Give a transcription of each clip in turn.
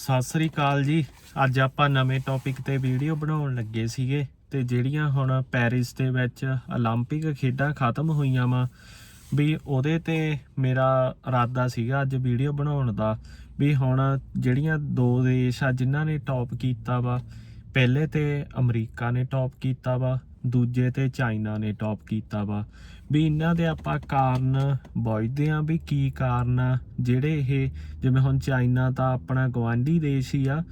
ਸਤਿ ਸ੍ਰੀ ਅਕਾਲ ਜੀ ਅੱਜ ਆਪਾਂ ਨਵੇਂ ਟੌਪਿਕ ਤੇ ਵੀਡੀਓ ਬਣਾਉਣ ਲੱਗੇ ਸੀਗੇ ਤੇ ਜਿਹੜੀਆਂ ਹੁਣ ਪੈਰਿਸ ਦੇ ਵਿੱਚ 올림픽 ਖੇਡਾਂ ਖਤਮ ਹੋਈਆਂ ਵਾ ਵੀ ਉਹਦੇ ਤੇ ਮੇਰਾ ਇਰਾਦਾ ਸੀਗਾ ਅੱਜ ਵੀਡੀਓ ਬਣਾਉਣ ਦਾ ਵੀ ਹੁਣ ਜਿਹੜੀਆਂ ਦੋ ਦੇਸ਼ ਆ ਜਿਨ੍ਹਾਂ ਨੇ ਟੌਪ ਕੀਤਾ ਵਾ ਪਹਿਲੇ ਤੇ ਅਮਰੀਕਾ ਨੇ ਟੌਪ ਕੀਤਾ ਵਾ ਦੂਜੇ ਤੇ ਚਾਈਨਾ ਨੇ ਟੌਪ ਕੀਤਾ ਵਾ ਵੀ ਇਹਨਾਂ ਦੇ ਆਪਾਂ ਕਾਰਨ ਪੁੱਛਦੇ ਆ ਵੀ ਕੀ ਕਾਰਨ ਆ ਜਿਹੜੇ ਇਹ ਜਿਵੇਂ ਹੁਣ ਚਾਈਨਾ ਤਾਂ ਆਪਣਾ ਗਵਾਂਢੀ ਦੇਸ਼ ਹੀ ਆ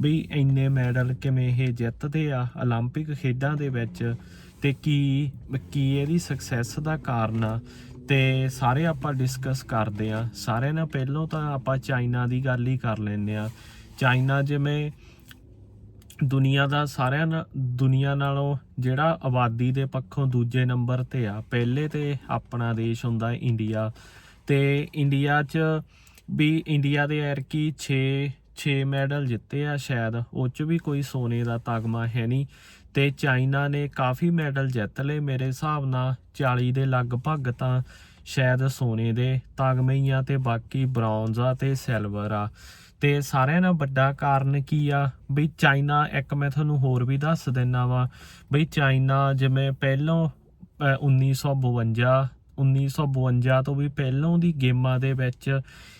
ਵੀ ਇੰਨੇ ਮੈਡਲ ਕਿਵੇਂ ਇਹ ਜਿੱਤਦੇ ਆ 올림픽 ਖੇਡਾਂ ਦੇ ਵਿੱਚ ਤੇ ਕੀ ਕੀ ਇਹਦੀ ਸਕਸੈਸ ਦਾ ਕਾਰਨ ਆ ਤੇ ਸਾਰੇ ਆਪਾਂ ਡਿਸਕਸ ਕਰਦੇ ਆ ਸਾਰਿਆਂ ਨਾਲ ਪਹਿਲਾਂ ਤਾਂ ਆਪਾਂ ਚਾਈਨਾ ਦੀ ਗੱਲ ਹੀ ਕਰ ਲੈਂਦੇ ਆ ਚਾਈਨਾ ਜਿਵੇਂ ਦੁਨੀਆ ਦਾ ਸਾਰਿਆਂ ਨਾਲ ਦੁਨੀਆ ਨਾਲੋਂ ਜਿਹੜਾ ਆਬਾਦੀ ਦੇ ਪੱਖੋਂ ਦੂਜੇ ਨੰਬਰ ਤੇ ਆ, ਪਹਿਲੇ ਤੇ ਆਪਣਾ ਦੇਸ਼ ਹੁੰਦਾ ਇੰਡੀਆ। ਤੇ ਇੰਡੀਆ 'ਚ ਵੀ ਇੰਡੀਆ ਦੇ ਐਰਕੀ 6 6 ਮੈਡਲ ਜਿੱਤੇ ਆ ਸ਼ਾਇਦ, ਉਹ 'ਚ ਵੀ ਕੋਈ ਸੋਨੇ ਦਾ ਤਗਮਾ ਹੈ ਨਹੀਂ। ਤੇ ਚਾਈਨਾ ਨੇ ਕਾਫੀ ਮੈਡਲ ਜਿੱਤ ਲਏ, ਮੇਰੇ ਹਿਸਾਬ ਨਾਲ 40 ਦੇ ਲਗਭਗ ਤਾਂ ਸ਼ਾਇਦ ਸੋਨੇ ਦੇ ਤਗਮੇ ਹੀ ਆ ਤੇ ਬਾਕੀ ਬ੍ਰੌਂਜ਼ ਆ ਤੇ ਸਿਲਵਰ ਆ। ਤੇ ਸਾਰਿਆਂ ਨਾਲ ਵੱਡਾ ਕਾਰਨ ਕੀ ਆ? ਬਈ ਚਾਈਨਾ, ਇੱਕ ਮੈਂ ਤੁਹਾਨੂੰ ਹੋਰ ਵੀ ਦੱਸ ਦਿੰਨਾ ਵਾ। ਬਈ ਚਾਈਨਾ ਜਿਵੇਂ ਪਹਿਲੋਂ, ਅਹ 1952 1952 ਤੋਂ ਵੀ ਪਹਿਲੋਂ ਦੀ ਗੇਮਾਂ ਦੇ ਵਿੱਚ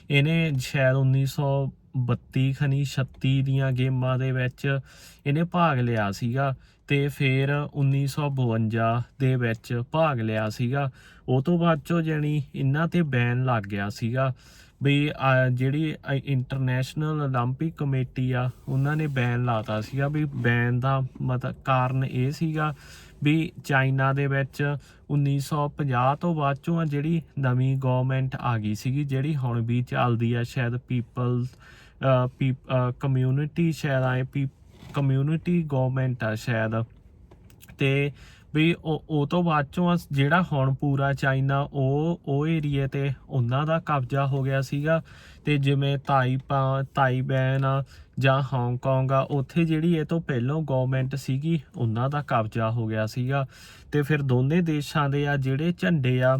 ਇਹਨੇ ਸ਼ਾਇਦ 1932 ਖਨੀ 36 ਦੀਆਂ ਗੇਮਾਂ ਦੇ ਵਿੱਚ ਇਹਨੇ ਭਾਗ ਲਿਆ ਸੀਗਾ ਤੇ ਫਿਰ 1952 ਦੇ ਵਿੱਚ ਭਾਗ ਲਿਆ ਸੀਗਾ। ਉਹ ਤੋਂ ਬਾਅਦ ਚੋਂ ਜਾਣੀ ਇਹਨਾਂ ਤੇ ਬੈਨ ਲੱਗ ਗਿਆ ਸੀਗਾ। ਵੀ ਅਹ, ਜਿਹੜੀ ਇੰਟਰਨੈਸ਼ਨਲ 올림픽 ਕਮੇਟੀ ਆ ਉਹਨਾਂ ਨੇ ਬੈਨ ਲਾਤਾ ਸੀਗਾ ਵੀ ਬੈਨ ਦਾ ਮਤਲਬ ਕਾਰਨ ਇਹ ਸੀਗਾ ਵੀ ਚਾਈਨਾ ਦੇ ਵਿੱਚ 1950 ਤੋਂ ਬਾਅਦ ਚੋਂ ਆ ਜਿਹੜੀ ਨਵੀਂ ਗਵਰਨਮੈਂਟ ਆ ਗਈ ਸੀਗੀ ਜਿਹੜੀ ਹੁਣ ਵੀ ਚੱਲਦੀ ਆ ਸ਼ਾਇਦ ਪੀਪਲ ਕਮਿਊਨਿਟੀ ਸ਼ਾਇਦ ਆਏ ਕਮਿਊਨਿਟੀ ਗਵਰਨਮੈਂਟ ਆ ਸ਼ਾਇਦ ਤੇ ਵੀ ਉਹ ਉਹ ਤੋਂ ਬਾਅਦ ਚੋਂ ਜਿਹੜਾ ਹੁਣ ਪੂਰਾ ਚਾਈਨਾ, ਉਹ ਉਹ ਏਰੀਏ ਤੇ ਉਹਨਾਂ ਦਾ ਕਬਜ਼ਾ ਹੋ ਗਿਆ ਸੀਗਾ। ਤੇ ਜਿਵੇਂ ਤਾਈਪਾ ਤਾਈਬੈਨ ਆ ਜਾਂ ਹਾਂਗਕਾਂਗ ਆ, ਉੱਥੇ ਜਿਹੜੀ ਇਹ ਤੋਂ ਪਹਿਲਾਂ ਗਵਰਨਮੈਂਟ ਸੀਗੀ, ਉਹਨਾਂ ਦਾ ਕਬਜ਼ਾ ਹੋ ਗਿਆ ਸੀਗਾ। ਤੇ ਫਿਰ ਦੋਨੇ ਦੇਸ਼ਾਂ ਦੇ ਆ ਜਿਹੜੇ ਝੰਡੇ ਆ,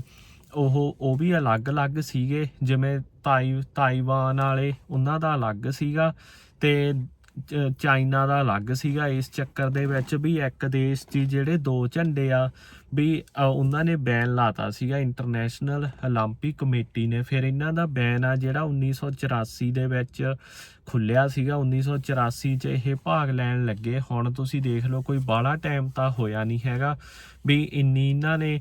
ਉਹ ਉਹ ਵੀ ਅਲੱਗ-ਅਲੱਗ ਸੀਗੇ। ਜਿਵੇਂ ਤਾਈ, ਤਾਈਵਾਨ ਵਾਲੇ, ਉਹਨਾਂ ਦਾ ਅਲੱਗ ਸੀਗਾ। ਤੇ ਚਾਈਨਾ ਦਾ ਅਲੱਗ ਸੀਗਾ ਇਸ ਚੱਕਰ ਦੇ ਵਿੱਚ ਵੀ ਇੱਕ ਦੇਸ਼ ਦੀ ਜਿਹੜੇ ਦੋ ਝੰਡੇ ਆ ਵੀ ਅ, ਉਹਨਾਂ ਨੇ ਬੈਨ ਲਾਤਾ ਸੀਗਾ ਇੰਟਰਨੈਸ਼ਨਲ 올림픽 ਕਮੇਟੀ ਨੇ ਫਿਰ ਇਹਨਾਂ ਦਾ ਬੈਨ ਆ ਜਿਹੜਾ 1984 ਦੇ ਵਿੱਚ ਖੁੱਲਿਆ ਸੀਗਾ 1984 ਚ ਇਹ ਭਾਗ ਲੈਣ ਲੱਗੇ ਹੁਣ ਤੁਸੀਂ ਦੇਖ ਲਓ ਕੋਈ ਬਾਹਲਾ ਟਾਈਮ ਤਾਂ ਹੋਇਆ ਨਹੀਂ ਹੈਗਾ ਵੀ ਇੰਨੀ ਇਹਨਾਂ ਨੇ ਅ,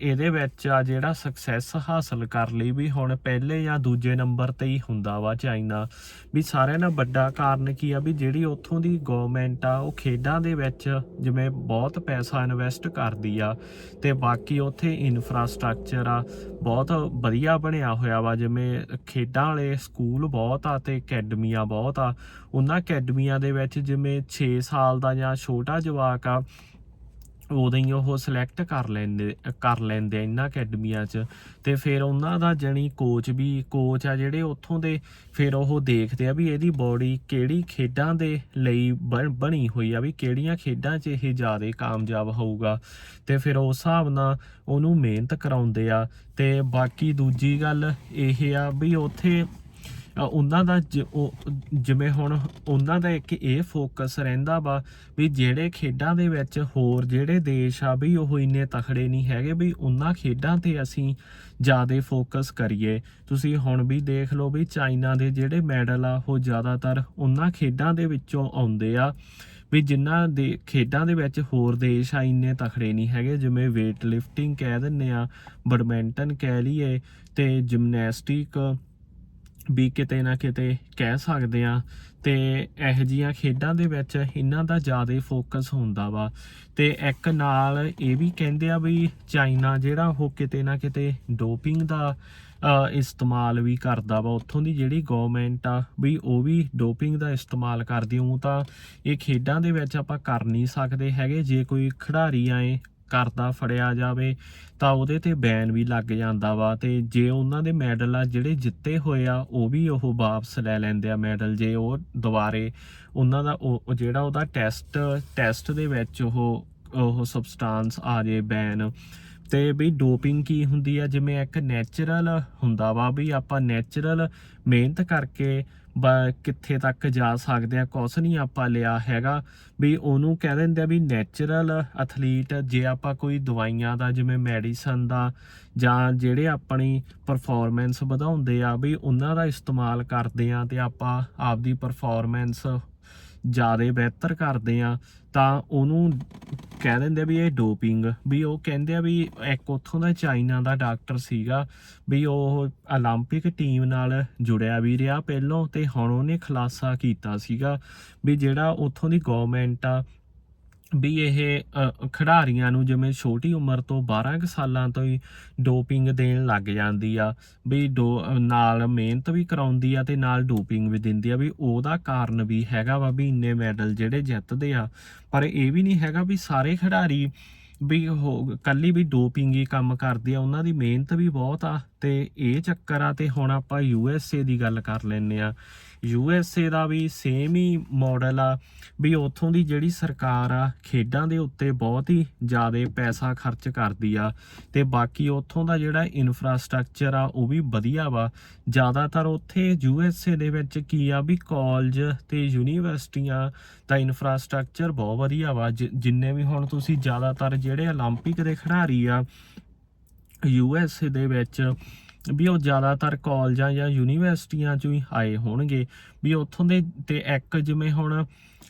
ਇਹਦੇ ਵਿੱਚ ਆ ਜਿਹੜਾ ਸਕਸੈਸ ਹਾਸਲ ਕਰ ਲਈ ਵੀ ਹੁਣ ਪਹਿਲੇ ਜਾਂ ਦੂਜੇ ਨੰਬਰ ਤੇ ਹੀ ਹੁੰਦਾ ਵਾ ਚਾਈਨਾ। ਵੀ ਸਾਰਿਆਂ ਨਾਲ ਵੱਡਾ ਕਾਰਨ ਕੀ ਆ ਵੀ ਜਿਹੜੀ ਉੱਥੋਂ ਦੀ ਗਵਰਨਮੈਂਟ ਆ, ਉਹ ਖੇਡਾਂ ਦੇ ਵਿੱਚ ਜਿਵੇਂ ਬਹੁਤ ਪੈਸਾ ਇਨਵੈਸਟ ਕਰਦੀ ਆ ਤੇ ਬਾਕੀ ਉੱਥੇ ਇਨਫਰਾਸਟ੍ਰਕਚਰ ਆ, ਬਹੁਤ ਵਧੀਆ ਬਣਿਆ ਹੋਇਆ ਵਾ। ਜਿਵੇਂ ਖੇਡਾਂ ਵਾਲੇ ਸਕੂਲ ਬਹੁਤ ਆ ਤੇ ਅਕੈਡਮੀਆਂ ਬਹੁਤ ਆ। ਉਹਨਾਂ ਅਕੈਡਮੀਆਂ ਦੇ ਵਿੱਚ ਜਿਵੇਂ 6 ਸਾਲ ਦਾ ਜਾਂ ਛੋਟਾ ਜਵਾਕ ਆ ਉਦੋਂ ਹੀ ਉਹ ਸਿਲੈਕਟ ਕਰ ਲੈਂਦੇ ਕਰ ਲੈਂਦੇ ਆ ਇਹਨਾਂ ਅਕੈਡਮੀਆਂ 'ਚ। ਤੇ ਫਿਰ ਉਹਨਾਂ ਦਾ ਜਣੀ ਕੋਚ ਵੀ ਕੋਚ ਆ ਜਿਹੜੇ ਉੱਥੋਂ ਦੇ, ਫਿਰ ਉਹ ਦੇਖਦੇ ਆ ਵੀ ਇਹਦੀ ਬਾਡੀ ਕਿਹੜੀ ਖੇਡਾਂ ਦੇ ਲਈ ਬਣ- ਬਣੀ ਹੋਈ ਆ, ਵੀ ਕਿਹੜੀਆਂ ਖੇਡਾਂ 'ਚ ਇਹ ਜ਼ਿਆਦਾ ਕਾਮਯਾਬ ਹੋਊਗਾ। ਤੇ ਫਿਰ ਉਸ ਹਿਸਾਬ ਨਾਲ ਉਹਨੂੰ ਮਿਹਨਤ ਕਰਾਉਂਦੇ ਆ। ਤੇ ਬਾਕੀ ਦੂਜੀ ਗੱਲ ਇਹ ਆ ਵੀ ਉੱਥੇ ਉਹਨਾਂ ਦਾ ਜ- ਉਹ- ਜਿਵੇਂ ਹੁਣ ਉਹਨਾਂ ਦਾ ਇੱਕ ਇਹ ਫੋਕਸ ਰਹਿੰਦਾ ਵਾ ਵੀ ਜਿਹੜੇ ਖੇਡਾਂ ਦੇ ਵਿੱਚ ਹੋਰ ਜਿਹੜੇ ਦੇਸ਼ ਆ ਵੀ ਉਹ ਇੰਨੇ ਤਖੜੇ ਨਹੀਂ ਹੈਗੇ ਵੀ ਉਹਨਾਂ ਖੇਡਾਂ ਤੇ ਅਸੀਂ ਜ਼ਿਆਦਾ ਫੋਕਸ ਕਰੀਏ। ਤੁਸੀਂ ਹੁਣ ਵੀ ਦੇਖ ਲਓ ਵੀ ਚਾਈਨਾ ਦੇ ਜਿਹੜੇ ਮੈਡਲ ਆ, ਉਹ ਜ਼ਿਆਦਾਤਰ ਉਹਨਾਂ ਖੇਡਾਂ ਦੇ ਵਿੱਚੋਂ ਆਉਂਦੇ ਆ ਵੀ ਜਿਨ੍ਹਾਂ ਦੇ, ਖੇਡਾਂ ਦੇ ਵਿੱਚ ਹੋਰ ਦੇਸ਼ ਆ ਇੰਨੇ ਤਖੜੇ ਨਹੀਂ ਹੈਗੇ। ਜਿਵੇਂ weight lifting ਕਹਿ ਦਿੰਨੇ ਆ ਬੈਡਮਿੰਟਨ ਕਹਿ ਲਈਏ ਤੇ ਜਿਮਨੈਸਟਿਕ ਵੀ ਕਿਤੇ ਨਾ ਕਿਤੇ ਕਹਿ ਸਕਦੇ ਆ ਤੇ ਇਹੋ ਜੀਆਂ ਖੇਡਾਂ ਦੇ ਵਿੱਚ ਇਹਨਾਂ ਦਾ ਜ਼ਿਆਦਾ ਫੋਕਸ ਹੁੰਦਾ ਵਾ। ਤੇ ਇੱਕ ਨਾਲ ਇਹ ਵੀ ਕਹਿੰਦੇ ਆ ਵੀ ਚਾਈਨਾ ਜਿਹੜਾ ਉਹ ਕਿਤੇ ਨਾ ਕਿਤੇ ਡੋਪਿੰਗ ਦਾ ਇਸਤੇਮਾਲ ਵੀ ਕਰਦਾ ਵਾ। ਉੱਥੋਂ ਦੀ ਜਿਹੜੀ ਗਵਰਨਮੈਂਟ ਆ ਵੀ ਉਹ ਵੀ ਡੋਪਿੰਗ ਦਾ ਇਸਤੇਮਾਲ ਕਰਦੀ ਉਹ ਤਾਂ ਇਹ ਖੇਡਾਂ ਦੇ ਵਿੱਚ ਆਪਾਂ ਕਰ ਨਹੀਂ ਸਕਦੇ ਹੈਗੇ। ਜੇ ਕੋਈ ਖਿਡਾਰੀ ਆਏ ਕਰਦਾ ਫੜਿਆ ਜਾਵੇ, ਤਾਂ ਉਹਦੇ ਤੇ ਬੈਨ ਵੀ ਲੱਗ ਜਾਂਦਾ ਵਾ ਤੇ ਜੇ ਉਹਨਾਂ ਦੇ ਮੈਡਲ ਆ ਜਿਹੜੇ ਜਿੱਤੇ ਹੋਏ ਆ, ਉਹ ਵੀ ਉਹ ਵਾਪਸ ਲੈ ਲੈਂਦੇ ਆ ਮੈਡਲ। ਜੇ ਉਹ ਦੁਬਾਰੇ ਉਹਨਾਂ ਦਾ ਉਹ ਜਿਹੜਾ ਉਹਦਾ ਟੈਸਟ ਟੈਸਟ ਦੇ ਵਿੱਚ ਉਹ ਉਹ ਸਬਸਟੈਂਸ ਆ ਜੇ ਬੈਨ ਤੇ ਵੀ ਡੋਪਿੰਗ ਕੀ ਹੁੰਦੀ ਆ? ਜਿਵੇਂ ਇੱਕ ਨੈਚੁਰਲ ਹੁੰਦਾ ਵਾ ਵੀ ਆਪਾਂ ਨੈਚੁਰਲ ਮਿਹਨਤ ਕਰਕੇ ਬ- ਕਿੱਥੇ ਤੱਕ ਜਾ ਸਕਦੇ ਆ, ਕੁਛ ਨਹੀਂ ਆਪਾਂ ਲਿਆ ਹੈਗਾ। ਵੀ ਉਹਨੂੰ ਕਹਿ ਦਿੰਦੇ ਆ ਵੀ ਨੈਚੁਰਲ ਐਥਲੀਟ ਜੇ ਆਪਾਂ ਕੋਈ ਦਵਾਈਆਂ ਦਾ, ਜਿਵੇਂ ਮੈਡੀਸਨ ਦਾ ਜਾਂ ਜਿਹੜੇ ਆਪਣੀ ਪਰਫਾਰਮੈਂਸ ਵਧਾਉਂਦੇ ਆ ਵੀ ਉਹਨਾਂ ਦਾ ਇਸਤੇਮਾਲ ਕਰਦੇ ਆ ਤੇ ਆਪਾਂ ਆਪਦੀ ਪਰਫਾਰਮੈਂਸ ਜ਼ਿਆਦਾ ਬਿਹਤਰ ਕਰਦੇ ਆ, ਤਾਂ ਉਹਨੂੰ ਕਹਿ ਦਿੰਦੇ ਆ ਵੀ ਇਹ ਡੋਪਿੰਗ ਵੀ ਉਹ ਕਹਿੰਦੇ ਆ ਵੀ ਇੱਕ ਉੱਥੋਂ ਦਾ ਚਾਈਨਾ ਦਾ ਡਾਕਟਰ ਸੀਗਾ ਵੀ ਉਹ 올림픽 ਟੀਮ ਨਾਲ ਜੁੜਿਆ ਵੀ ਰਿਹਾ ਪਹਿਲੋਂ ਤੇ ਹੁਣ ਉਹਨੇ ਖੁਲਾਸਾ ਕੀਤਾ ਸੀਗਾ ਵੀ ਜਿਹੜਾ ਉੱਥੋਂ ਦੀ ਗਵਰਨਮੈਂਟ ਆ ਵੀ ਇਹ ਖਿਡਾਰੀਆਂ ਨੂੰ ਜਿਵੇਂ ਛੋਟੀ ਉਮਰ ਤੋਂ 12 ਕੁ ਸਾਲਾਂ ਤੋਂ ਹੀ ਡੋਪਿੰਗ ਦੇਣ ਲੱਗ ਜਾਂਦੀ ਆ, ਵੀ ਡੋ, ਨਾਲ ਮਿਹਨਤ ਵੀ ਕਰਾਉਂਦੀ ਆ ਤੇ ਨਾਲ ਡੋਪਿੰਗ ਵੀ ਦਿੰਦੀ ਆ, ਵੀ ਉਹਦਾ ਕਾਰਨ ਵੀ ਹੈਗਾ ਵਾ ਵੀ ਇੰਨੇ ਮੈਡਲ ਜਿਹੜੇ ਜਿੱਤਦੇ ਆ। ਪਰ ਇਹ ਵੀ ਨਹੀਂ ਹੈਗਾ ਵੀ ਸਾਰੇ ਖਿਡਾਰੀ ਵੀ ਹੋ, ਕੱਲੀ ਵੀ ਡੋਪਿੰਗ ਹੀ ਕੰਮ ਕਰਦੇ ਆ, ਉਹਨਾਂ ਦੀ ਮਿਹਨਤ ਵੀ ਬਹੁਤ ਆ ਤੇ ਇਹ ਚੱਕਰ ਆ ਤੇ ਹੁਣ ਆਪਾਂ ਯੂ ਐਸ ਏ ਦੀ ਗੱਲ ਕਰ ਲੈਨੇ ਆ। ਯੂ ਐਸ ਏ ਦਾ ਵੀ ਸੇਮ ਹੀ ਮਾਡਲ ਆ ਵੀ ਉੱਥੋਂ ਦੀ ਜਿਹੜੀ ਸਰਕਾਰ ਆ ਖੇਡਾਂ ਦੇ ਉੱਤੇ ਬਹੁਤ ਹੀ ਜ਼ਿਆਦਾ ਪੈਸਾ ਖਰਚ ਕਰਦੀ ਆ ਤੇ ਬਾਕੀ ਉੱਥੋਂ ਦਾ ਜਿਹੜਾ ਇਨਫਰਾਸਟ੍ਰਕਚਰ ਆ ਉਹ ਵੀ ਵਧੀਆ ਵਾ ਜ਼ਿਆਦਾਤਰ ਉੱਥੇ ਯੂ ਐਸ ਏ ਦੇ ਵਿੱਚ ਕੀ ਆ ਵੀ ਕਾਲਜ ਤੇ ਯੂਨੀਵਰਸਿਟੀਆਂ ਦਾ ਇਨਫਰਾਸਟ੍ਰਕਚਰ ਬਹੁਤ ਵਧੀਆ ਵਾ ਜਿ- ਜਿੰਨੇ ਵੀ ਹੁਣ ਤੁਸੀਂ ਜ਼ਿਆਦਾਤਰ ਜਿਹੜੇ 올림픽 ਦੇ ਖਿਡਾਰੀ ਆ ਯੂ ਐਸ ਏ ਦੇ ਵਿੱਚ ਵੀ ਉਹ ਜ਼ਿਆਦਾਤਰ ਕਾਲਜਾਂ ਜਾਂ ਯੂਨੀਵਰਸਿਟੀਆਂ ਚੋਂ ਹੀ ਆਏ ਹੋਣਗੇ। ਵੀ ਉੱਥੋਂ ਦੇ ਤੇ ਇੱਕ ਜਿਵੇਂ ਹੁਣ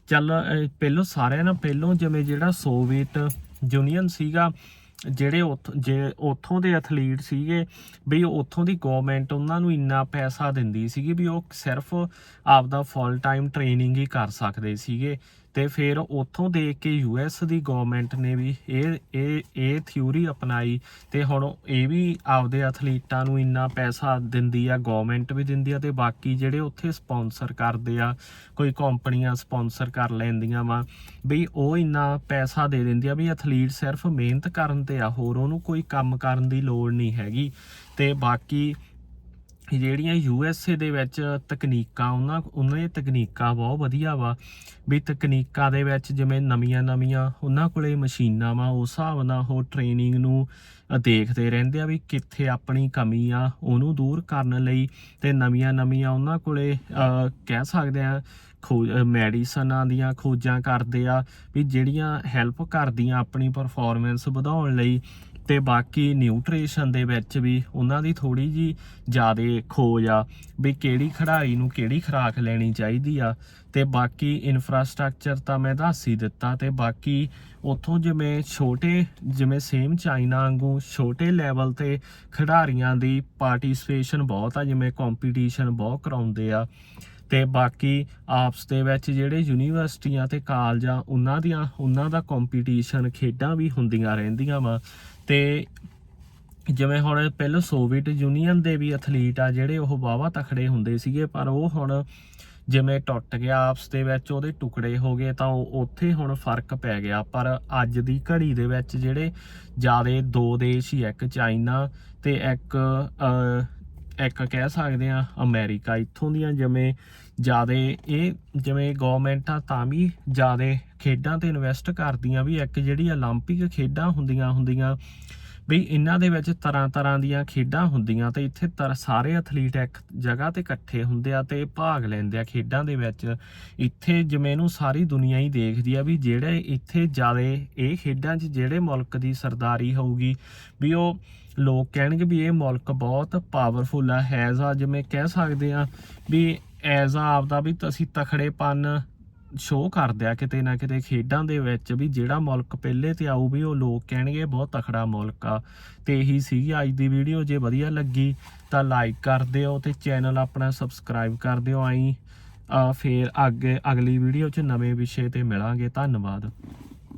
ਚੱਲ ਪਹਿਲੋਂ ਸਾਰਿਆਂ ਨਾਲ ਪਹਿਲੋਂ ਜਿਵੇਂ ਜਿਹੜਾ ਸੋਵੀਅਤ ਯੂਨੀਅਨ ਸੀਗਾ, ਜਿਹੜੇ ਉੱਥ, ਜੇ ਉੱਥੋਂ ਦੇ ਐਥਲੀਟ ਸੀਗੇ, ਵੀ ਉੱਥੋਂ ਦੀ ਗਵਰਨਮੈਂਟ ਉਹਨਾਂ ਨੂੰ ਇੰਨਾ ਪੈਸਾ ਦਿੰਦੀ ਸੀਗੀ ਵੀ ਉਹ ਸਿਰਫ ਆਪਦਾ ਫੁੱਲ ਟਾਈਮ ਟ੍ਰੇਨਿੰਗ ਹੀ ਕਰ ਸਕਦੇ ਸੀਗੇ। ਤੇ ਫਿਰ ਉੱਥੋਂ ਦੇਖ ਕੇ ਯੂਐਸ ਦੀ ਗਵਰਨਮੈਂਟ ਨੇ ਵੀ ਇਹ ਇਹ ਇਹ ਥਿਊਰੀ ਅਪਣਾਈ ਤੇ ਹੁਣ ਇਹ ਵੀ ਆਪਦੇ ਐਥਲੀਟਾਂ ਨੂੰ ਇੰਨਾ ਪੈਸਾ ਦਿੰਦੀ ਆ ਗਵਰਨਮੈਂਟ ਵੀ ਦਿੰਦੀ ਆ ਤੇ ਬਾਕੀ ਜਿਹੜੇ ਉੱਥੇ ਸਪਾਂਸਰ ਕਰਦੇ ਆ, ਕੋਈ ਕੰਪਨੀਆਂ ਸਪਾਂਸਰ ਕਰ ਲੈਂਦੀਆਂ ਵਾ ਵੀ ਉਹ ਇੰਨਾ ਪੈਸਾ ਦੇ ਦਿੰਦੀ ਆ ਵੀ ਐਥਲੀਟ ਸਿਰਫ ਮਿਹਨਤ ਕਰਨ ਤੇ ਆ, ਹੋਰ ਉਹਨੂੰ ਕੋਈ ਕੰਮ ਕਰਨ ਦੀ ਲੋੜ ਨਹੀਂ ਹੈਗੀ ਤੇ ਬਾਕੀ ਜਿਹੜੀਆਂ ਯੂ ਐਸ ਏ ਦੇ ਵਿੱਚ ਤਕਨੀਕਾਂ, ਉਹਨਾਂ ਉਹਨਾਂ ਦੀਆਂ ਤਕਨੀਕਾਂ ਬਹੁਤ ਵਧੀਆ ਵਾ, ਵੀ ਤਕਨੀਕਾਂ ਦੇ ਵਿੱਚ ਜਿਵੇਂ ਨਵੀਆਂ ਨਵੀਆਂ ਉਹਨਾਂ ਕੋਲੇ ਮਸ਼ੀਨਾਂ ਵਾ, ਉਸ ਹਿਸਾਬ ਨਾਲ ਉਹ ਟ੍ਰੇਨਿੰਗ ਨੂੰ ਦੇਖਦੇ ਰਹਿੰਦੇ ਆ ਵੀ ਕਿੱਥੇ ਆਪਣੀ ਕਮੀ ਆ, ਉਹਨੂੰ ਦੂਰ ਕਰਨ ਲਈ ਤੇ ਨਵੀਆਂ ਨਵੀਆਂ ਉਹਨਾਂ ਕੋਲੇ ਕਹਿ ਸਕਦੇ ਆ ਖੋਜ ਮੈਡੀਸਨਾਂ ਦੀਆਂ ਖੋਜਾਂ ਕਰਦੇ ਆ, ਵੀ ਜਿਹੜੀਆਂ ਹੈਲਪ ਕਰਦੀਆਂ ਆਪਣੀ ਪਰਫਾਰਮੈਂਸ ਵਧਾਉਣ ਲਈ ਤੇ ਬਾਕੀ ਨਿਊਟ੍ਰੀਸ਼ਨ ਦੇ ਵਿੱਚ ਵੀ ਉਹਨਾਂ ਦੀ ਥੋੜੀ ਜੀ ਜ਼ਿਆਦਾ ਖੋਜ ਆ ਵੀ ਕਿਹੜੀ ਖਿਡਾਰੀ ਨੂੰ ਕਿਹੜੀ ਖੁਰਾਕ ਲੈਣੀ ਚਾਹੀਦੀ ਆ। ਤੇ ਬਾਕੀ ਇਨਫਰਾਸਟ੍ਰਕਚਰ ਤਾਂ ਮੈਂ ਦੱਸ ਹੀ ਦਿੱਤਾ ਤੇ ਬਾਕੀ ਉੱਥੋਂ ਜਿਵੇਂ ਛੋਟੇ, ਜਿਵੇਂ ਸੇਮ ਚਾਈਨਾ ਵਾਂਗੂ ਛੋਟੇ ਲੈਵਲ ਤੇ ਖਿਡਾਰੀਆਂ ਦੀ ਪਾਰਟਿਸਿਪੇਸ਼ਨ ਬਹੁਤ ਆ, ਜਿਵੇਂ ਕੰਪੀਟੀਸ਼ਨ ਬਹੁਤ ਕਰਾਉਂਦੇ ਆ। ਤੇ ਬਾਕੀ ਆਪਸ ਦੇ ਵਿੱਚ ਜਿਹੜੇ ਯੂਨੀਵਰਸਿਟੀਆਂ ਤੇ ਕਾਲਜਾਂ ਉਹਨਾਂ ਦੀਆਂ, ਉਹਨਾਂ ਦਾ ਕੰਪੀਟੀਸ਼ਨ ਖੇਡਾਂ ਵੀ ਹੁੰਦੀਆਂ ਰਹਿੰਦੀਆਂ ਵਾ। ਤੇ ਜਿਵੇਂ ਹੁਣ ਪਹਿਲਾਂ ਸੋਵੀਅਤ ਯੂਨੀਅਨ ਦੇ ਵੀ ਐਥਲੀਟ ਆ ਜਿਹੜੇ ਉਹ ਵਾਵਾ ਤਖੜੇ ਹੁੰਦੇ ਸੀਗੇ, ਪਰ ਉਹ ਹੁਣ ਜਿਵੇਂ ਟੁੱਟ ਗਿਆ ਆਪਸ ਦੇ ਵਿੱਚ, ਉਹਦੇ ਟੁਕੜੇ ਹੋ ਗਏ, ਤਾਂ ਉਹ ਉੱਥੇ ਹੁਣ ਫ਼ਰਕ ਪੈ ਗਿਆ। ਪਰ ਅੱਜ ਦੀ ਘੜੀ ਦੇ ਵਿੱਚ ਜਿਹੜੇ ਜ਼ਿਆਦਾ ਦੋ ਦੇਸ਼ ਹੀ ਇੱਕ ਚਾਈਨਾ ਤੇ ਇੱਕ ਇੱਕ ਕਹਿ ਸਕਦੇ ਆ ਅਮਰੀਕਾ ਇੱਥੋਂ ਦੀਆਂ ਜਿਵੇਂ ਜਿਆਦੇ ਇਹ ਜਿਵੇਂ ਗਵਰਨਮੈਂਟਾਂ ਤਾਂ ਵੀ ਜਿਆਦੇ ਖੇਡਾਂ ਤੇ ਇਨਵੈਸਟ ਕਰਦੀਆਂ ਵੀ ਇੱਕ ਜਿਹੜੀ 올림픽 ਖੇਡਾਂ ਹੁੰਦੀਆਂ ਹੁੰਦੀਆਂ ਵੀ ਇਹਨਾਂ ਦੇ ਵਿੱਚ ਤਰ੍ਹਾਂ ਤਰ੍ਹਾਂ ਦੀਆਂ ਖੇਡਾਂ ਹੁੰਦੀਆਂ ਤੇ ਇੱਥੇ ਤਰ ਸਾਰੇ ਐਥਲੀਟ ਇੱਕ ਜਗ੍ਹਾ ਤੇ ਇਕੱਠੇ ਹੁੰਦੇ ਆ ਤੇ ਭਾਗ ਲੈਂਦੇ ਆ ਖੇਡਾਂ ਦੇ ਵਿੱਚ ਇੱਥੇ ਜਿਵੇਂ ਇਹਨੂੰ ਸਾਰੀ ਦੁਨੀਆ ਹੀ ਦੇਖਦੀ ਆ ਵੀ ਜਿਹੜੇ ਇੱਥੇ ਜਿਆਦੇ ਇਹ ਖੇਡਾਂ 'ਚ ਜਿਹੜੇ ਮੁਲਕ ਦੀ ਸਰਦਾਰੀ ਹੋਊਗੀ ਵੀ ਉਹ ਲੋਕ ਕਹਿਣਗੇ ਵੀ ਇਹ ਮੁਲਕ ਬਹੁਤ ਪਾਵਰਫੁਲ ਆ, ਹੈਜ਼ ਆ, ਜਿਵੇਂ ਕਹਿ ਸਕਦੇ ਆ ਵੀ ਐਜ਼ ਆ ਆਪਦਾ ਵੀ ਅਸੀਂ ਤਖੜੇਪਨ ਸ਼ੋਅ ਕਰਦੇ ਆ ਕਿਤੇ ਨਾ ਕਿਤੇ ਖੇਡਾਂ ਦੇ ਵਿੱਚ ਵੀ ਜਿਹੜਾ ਮੁਲਕ ਪਹਿਲੇ ਤੇ ਆਊ ਵੀ ਉਹ ਲੋਕ ਕਹਿਣਗੇ ਬਹੁਤ ਤਖੜਾ ਮੁਲਕ ਆ। ਤੇ ਇਹੀ ਸੀਗੀ ਅੱਜ ਦੀ ਵੀਡੀਓ ਜੇ ਵਧੀਆ ਲੱਗੀ ਤਾਂ ਲਾਈਕ ਕਰ ਦਿਓ ਤੇ ਚੈਨਲ ਆਪਣਾ ਸਬਸਕ੍ਰਾਈਬ ਕਰ ਦਿਓ ਆਈ। ਫੇਰ ਅੱਗੇ ਅਗਲੀ ਵੀਡੀਓ 'ਚ ਨਵੇਂ ਵਿਸ਼ੇ ਤੇ ਮਿਲਾਂਗੇ। ਧੰਨਵਾਦ।